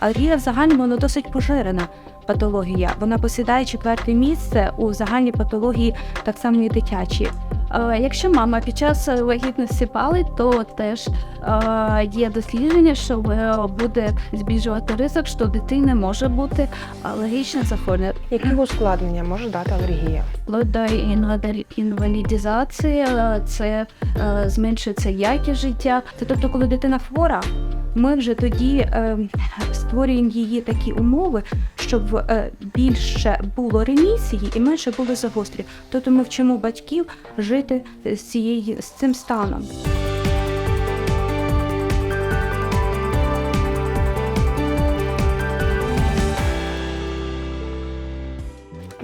Алергія в загальному вона досить поширена патологія. Вона посідає четверте місце у загальній патології, так само і дитячі. Е, Якщо мама під час вагітності палить, то теж е, є дослідження, що е, буде збільшувати ризик, що дитини може бути алергічне захворювання. Які ускладнення може дати алергія? Вплоть до інвалід- е, це е, зменшується якість життя. Це тобто, коли дитина хвора, ми вже тоді е, створюємо її такі умови, щоб е, більше було ремісії і менше було загострі. Тобто ми вчимо батьків жити з цією з цим станом.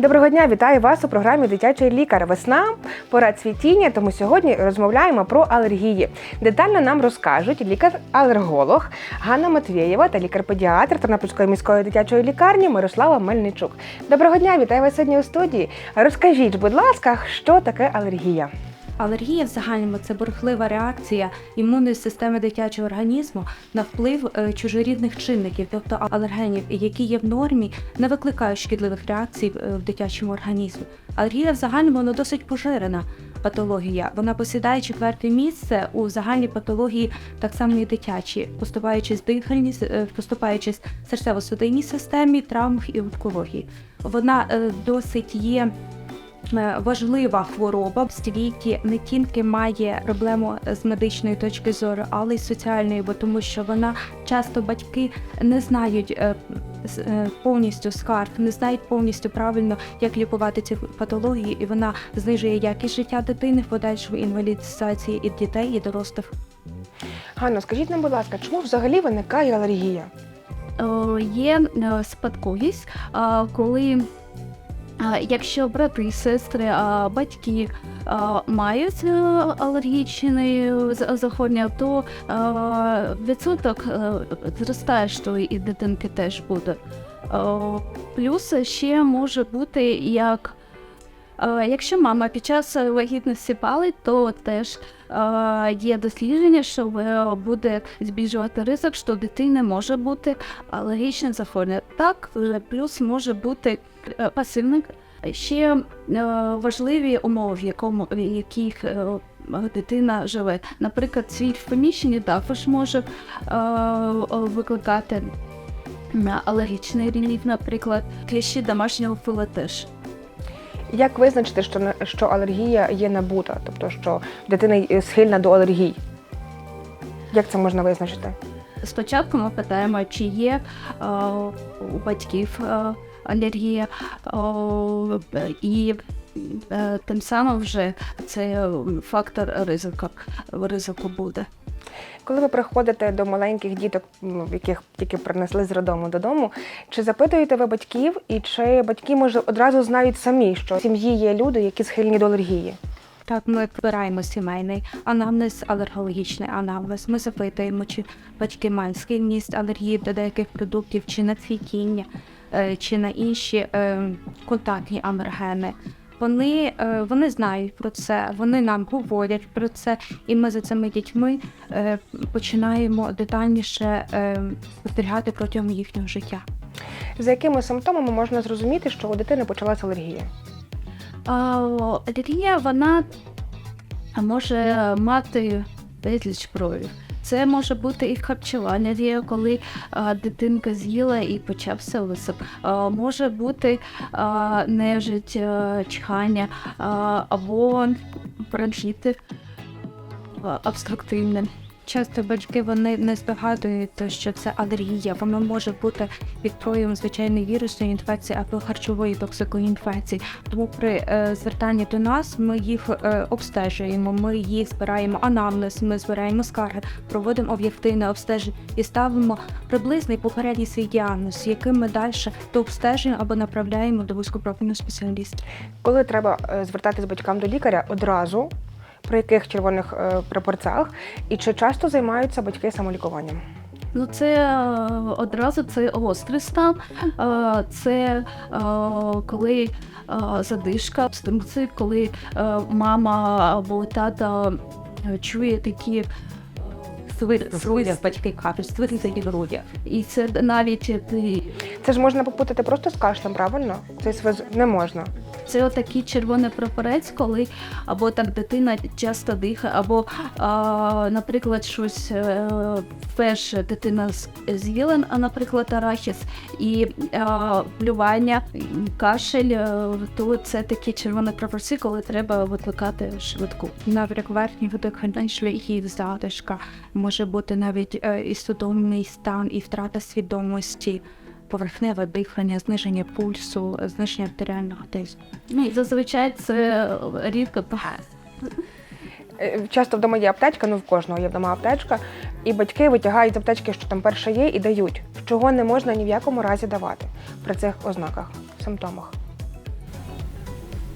Доброго дня, вітаю вас у програмі Дитячий лікар. Весна, пора цвітіння, тому сьогодні розмовляємо про алергії. Детально нам розкажуть лікар-алерголог Ганна Матвєєва та лікар-педіатр Тернопільської міської дитячої лікарні Мирослава Мельничук. Доброго дня, вітаю вас сьогодні у студії. Розкажіть, будь ласка, що таке алергія? Алергія в загальному це бурхлива реакція імунної системи дитячого організму на вплив е, чужорідних чинників, тобто алергенів, які є в нормі, не викликають шкідливих реакцій е, в дитячому організмі. Алергія в загальному вона досить поширена патологія. Вона посідає четверте місце у загальній патології, так само і дитячі, поступаючись дихальні, е, поступаючись серцево-судинній системі, травмах і онкології. Вона досить є важлива хвороба в світі не тільки має проблему з медичної точки зору, але й соціальної, бо тому що вона часто батьки не знають е, е, повністю скарг, не знають повністю правильно, як лікувати ці патології, і вона знижує якість життя дитини, в подальшому інвалідизації і дітей, і дорослих. Ганно, скажіть нам, будь ласка, чому взагалі виникає алергія? Е, є е, спадковість, е, коли е, якщо брати, сестри, е, батьки е, мають е, алергічні захворювання, то е, відсоток е, зростає, що і дитинки теж буде. Е, Плюс ще може бути як. е, Якщо мама під час вагітності палить, то теж е, є дослідження, що е, буде збільшувати ризик, що у дитини може бути алергічне захворювання. Так, е, плюс може бути е, пасивник. Ще е, важливі умови, в якому в яких е, дитина живе. Наприклад, світ в приміщенні також може е, викликати алергічний рівень, наприклад, кліщі домашнього фила теж. Як визначити, що, що алергія є набута, тобто що дитина е, схильна до алергій? Як це можна визначити? Спочатку ми питаємо, чи є е, у батьків е, алергія, і е, тим самим вже це фактор ризику, ризику буде. Коли ви приходите до маленьких діток, яких тільки принесли з роддому додому, чи запитуєте ви батьків, і чи батьки може одразу знають самі, що в сім'ї є люди, які схильні до алергії? Так, ми збираємо сімейний анамнез, алергологічний анамнез. Ми запитуємо, чи батьки мають схильність алергії до деяких продуктів, чи на цвітіння, чи на інші е, контактні алергени. Вони, е, вони знають про це, вони нам говорять про це, і ми за цими дітьми е, починаємо детальніше е, спостерігати протягом їхнього життя. За якими симптомами можна зрозуміти, що у дитини почалася алергія? Алергія вона може мати безліч проявів. Це може бути і харчування коли а, дитинка з'їла і почався висип. А, може бути а, нежить, а, чхання а, або бронхіти а, обструктивне. Часто батьки вони не здогадуються, що це алергія. Воно може бути під проявом звичайної вірусної інфекції або харчової токсикої інфекції. Тому при е, звертанні до нас ми їх е, обстежуємо. Ми їх збираємо анамнез, ми збираємо скарги, проводимо об'єктивне обстеження і ставимо приблизний попередній свій діагноз, яким ми далі то обстежуємо або направляємо до вузькопрофільного спеціаліста. Коли треба е, звертатись батькам до лікаря одразу, при яких червоних е, прапорцях, і чи часто займаються батьки самолікуванням? Ну, це е, одразу це гострий стан, е, це коли задишка, обструкції, коли мама або тата чує такі свист, батьки кажуть, свист і грудя. І це навіть ти- Це ж можна попутати просто з кашлем, правильно? Цей свиз не можна. Це отакий червоний прапорець, коли або так дитина часто дихає, або, а, наприклад, щось перше дитина з'їла, наприклад, арахіс, і плювання, кашель, е, то це такі червоні прапорці, коли треба викликати швидку. Набряк верхніх дихальних шляхів, задишка, може бути навіть е, і судомний стан, і втрата свідомості, поверхневе дихання, зниження пульсу, зниження артеріального тиску. Ну і зазвичай це рідко багато. Е, Часто вдома є аптечка, ну в кожного є вдома аптечка, і батьки витягають з аптечки, що там перше є, і дають, чого не можна ні в якому разі давати при цих ознаках, симптомах.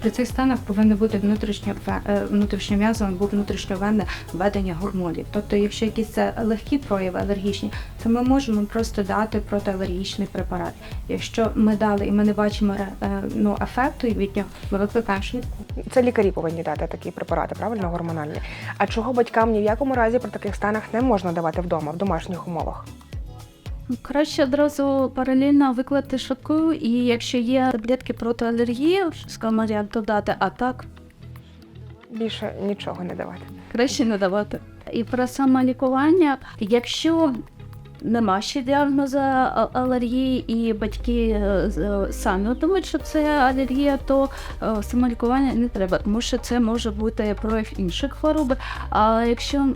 При цих станах повинно бути внутрішньо е, внутрішньом'язове або внутрішньовенне введення гормонів. Тобто, якщо якісь це легкі прояви алергічні, то ми можемо просто дати протиалергічний препарат. Якщо ми дали і ми не бачимо е, ну, ефекту від нього, ми викликаємо швидку. Це лікарі повинні дати такі препарати, правильно, гормональні. А чого батькам ні в якому разі при таких станах не можна давати вдома, в домашніх умовах? Краще одразу паралельно виклати швидку, і якщо є таблетки проти алергії, скамаріан, додати, а так Більше нічого не давати. краще не давати. І про самолікування, якщо нема ще діагнозу алергії, і батьки е, е, самі думають, що це алергія, то е, самолікування не треба, тому що це може бути прояв інших хвороб. А якщо,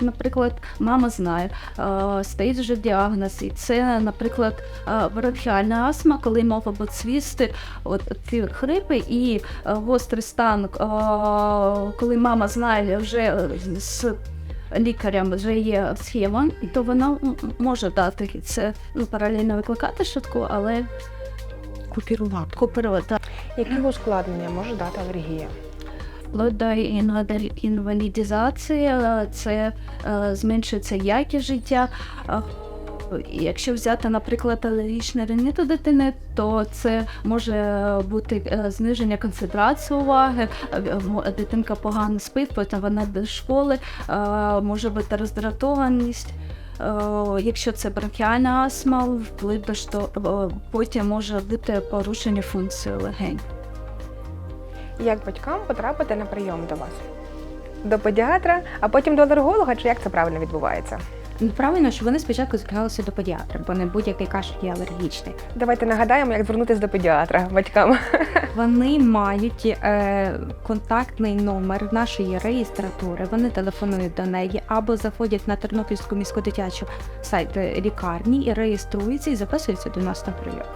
наприклад, мама знає, стоїть вже діагноз, і це, наприклад, бронхіальна астма, коли мова буде свісти, от ці хрипи і гострий стан, коли мама знає вже з лікарем вже є схема, то вона може дати це ну, паралельно викликати швидку, але Купірувати. купірувати. Які ускладнення може дати алергія? До інвалід- е, це е, зменшується якість життя. Е, Якщо взяти, наприклад, алергічне ринит у дитини, то це може бути е, зниження концентрації уваги, е, дитинка погано спить, потім вона до школи, е, може бути роздратованість. Е, Якщо це бронхіальна астма, вплив до що е, потім може бути порушення функції легень. Як батькам потрапити на прийом до вас? До педіатра, а потім до алерголога, чи як це правильно відбувається? Правильно, що вони спочатку зверталися до педіатра, бо не будь-який кашель є алергічний. Давайте нагадаємо, як звернутися до педіатра батькам. Вони мають е, контактний номер нашої реєстратури. Вони телефонують до неї або заходять на Тернопільську міську дитячу сайт е, лікарні і реєструються і записуються до нас на прийом.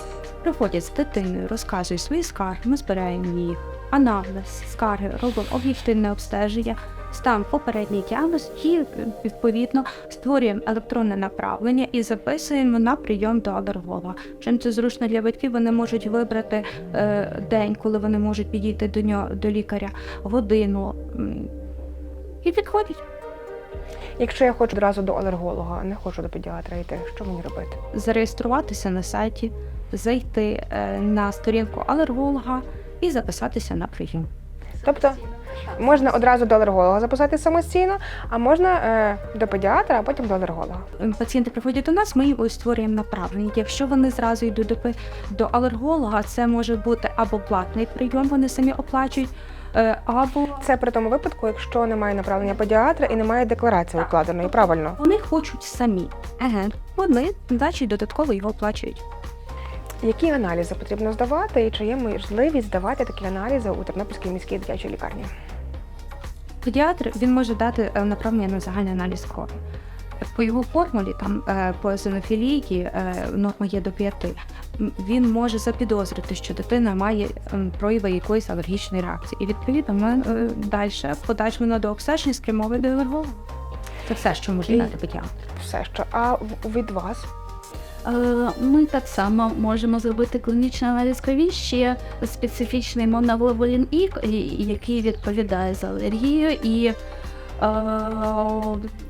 Приходять з дитиною, розказують свої скарги, ми збираємо їх, аналіз, скарги, робимо об'єктивне обстеження, стан попередній діагноз і відповідно створюємо електронне направлення і записуємо на прийом до алерголога. Чим це зручно для батьків, вони можуть вибрати е, день, коли вони можуть підійти до нього до лікаря, годину і підходять. Якщо я хочу одразу до алерголога, не хочу до педіатра йти, що мені робити? Зареєструватися на сайті, зайти е, на сторінку алерголога і записатися на прийом. Тобто можна одразу до алерголога записати самостійно, а можна е, до педіатра, а потім до алерголога. Пацієнти приходять до нас, ми їм створюємо направлення. Якщо вони зразу йдуть до, до алерголога, це може бути або платний прийом, вони самі оплачують, е, або Це при тому випадку, якщо немає направлення педіатра і немає декларації укладеної, правильно? вони хочуть самі. Ага. Вони дачі додатково його оплачують. Які аналізи потрібно здавати, і чи є можливість здавати такі аналізи у Тернопільській міській дитячій лікарні? Педіатр він може дати е, направлення на загальний аналіз крові. По його формулі, там е, по зенофілії е, норма є до 5. Він може запідозрити, що дитина має прояви якоїсь алергічної реакції. І відповідно ми далі подальшому на дообстеження скеровує до алерголога. Це все, що може дати педіатр. Все що. А від вас Ми так само можемо зробити клінічний аналіз крові, ще специфічний моноглобулін І, який відповідає за алергію. І е,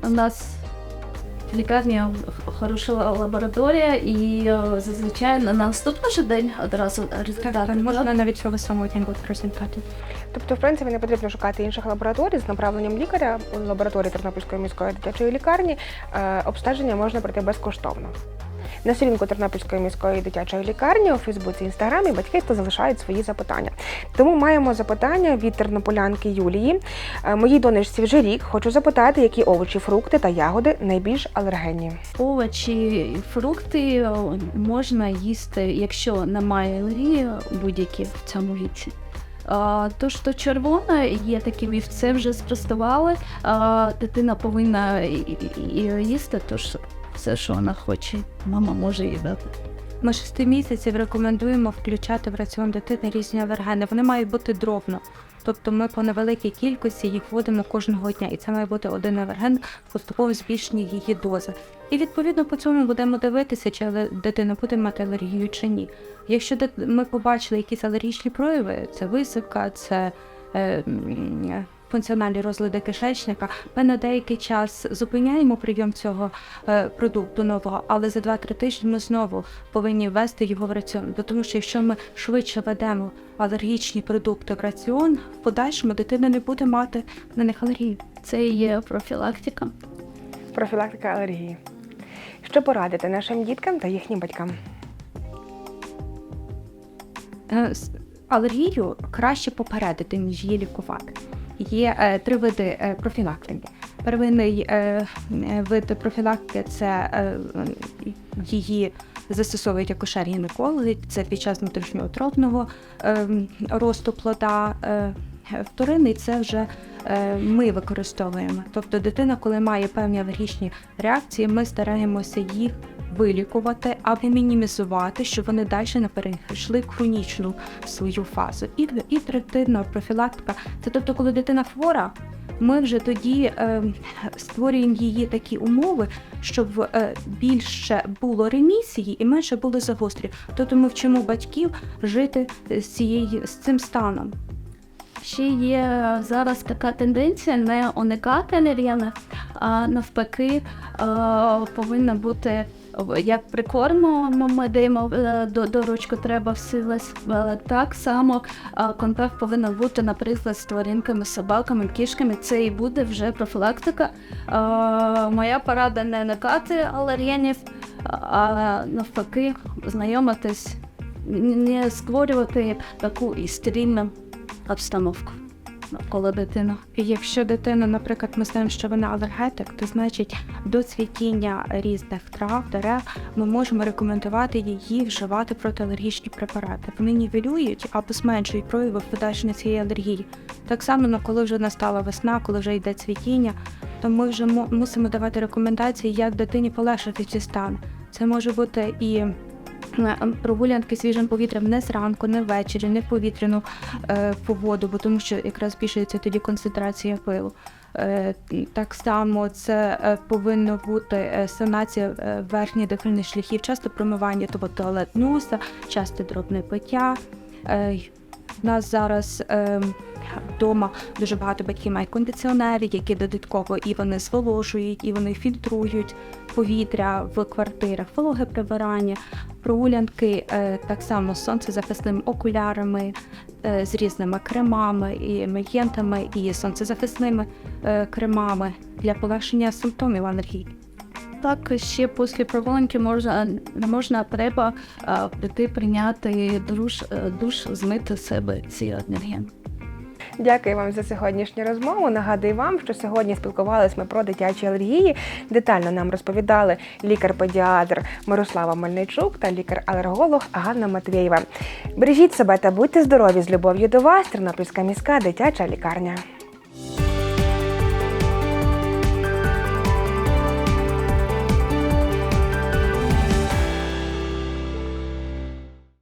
у нас в лікарні хороша лабораторія, і е, зазвичай на наступний же день одразу результат. Так, можна навіть цього самого дня бути результати. Тобто, в принципі, не потрібно шукати інших лабораторій з направленням лікаря у лабораторії Тернопільської міської дитячої лікарні. Е, Обстеження можна пройти безкоштовно. На сторінку Тернопільської міської дитячої лікарні у Фейсбуці Інстаграмі батьківство залишають свої запитання. Тому маємо запитання від тернополянки Юлії. Е, Моїй донечці вже рік. Хочу запитати, які овочі, фрукти та ягоди найбільш алергенні. Овочі фрукти е, можна їсти, якщо немає алергії будь-які в цьому віці. То, що червоне, є такі вівці, вже спростували. Дитина повинна їсти, то що все, що вона хоче, мама може їй дати. Ми 6 місяців рекомендуємо включати в раціон дитини різні алергени. Вони мають бути дробно. Тобто ми по невеликій кількості їх вводимо кожного дня, і це має бути один алерген поступово збільшення її дози. І відповідно по цьому будемо дивитися, чи дитина буде мати алергію чи ні. Якщо ми побачили якісь алергічні прояви, це висипка, це е, функціональні розлади кишечника, ми на деякий час зупиняємо прийом цього е, продукту нового, але за 2-3 тижні ми знову повинні ввести його в раціон. Бо Тому що якщо ми швидше ведемо алергічні продукти в раціон, в подальшому дитина не буде мати на них алергію. Це і є профілактика. Профілактика алергії. Що порадити нашим діткам та їхнім батькам? Е, Алергію краще попередити, ніж її лікувати. Є е, три види е, профілактики. Первинний е, вид профілактики це її застосовують акушер-гінекологи, це під час внутрішньоутробного е, росту плода. Е, Вторинний це вже е, ми використовуємо. Тобто дитина, коли має певні алергічні реакції, ми стараємося їх вилікувати або мінімізувати, щоб вони далі не перейшли хронічну свою фазу. І, і третинна профілактика це тобто, коли дитина хвора. Ми вже тоді е, створюємо її такі умови, щоб е, більше було ремісії і менше було загострів. Тобто ми вчимо батьків жити з цією з цим станом. Ще є зараз така тенденція не уникати алергени, а навпаки е, повинна бути як прикорму ми даємо е, до, до ручку треба всилась. е, Так само е, контакт повинен бути, наприклад, з тваринками, собаками, кішками. Це і буде вже профілактика. Е, Моя порада не уникати алергенів, а навпаки, знайомитись, не створювати таку істерильну обстановку навколо дитини. Якщо дитина, наприклад, ми знаємо, що вона алергетик, то значить до цвітіння різних трав, дерев ми можемо рекомендувати її вживати протиалергічні препарати. Вони нівелюють або зменшують прояви подальшення цієї алергії. Так само, ну, коли вже настала весна, коли вже йде цвітіння, то ми вже мо- мусимо давати рекомендації, як дитині полегшити ці стан. Це може бути і прогулянки свіжим повітрям не зранку, не ввечері, не в повітряну е, погоду, бо тому що якраз збільшується тоді концентрація пилу. Е, Так само це е, повинно бути санація верхніх дихальних шляхів, часто промивання тобто туалет носа, часто дробне пиття. У нас зараз е, вдома дуже багато батьків мають кондиціонери, які додатково і вони зволожують, і вони фільтрують повітря в квартирах, вологе прибирання, прогулянки е, так само з сонцезахисними окулярами, е, з різними кремами, і мегентами, і сонцезахисними е, кремами для полегшення симптомів алергії. Так, ще після прогулянки можна, можна треба прийти прийняти душ, душ, змити з себе ці алергени. Дякую вам за сьогоднішню розмову. Нагадую вам, що сьогодні спілкувалися ми про дитячі алергії. Детально нам розповідали лікар-педіатр Мирослава Мельничук та лікар-алерголог Ганна Матвєєва. Бережіть себе та будьте здорові з любов'ю до вас. Тернопільська міська дитяча лікарня.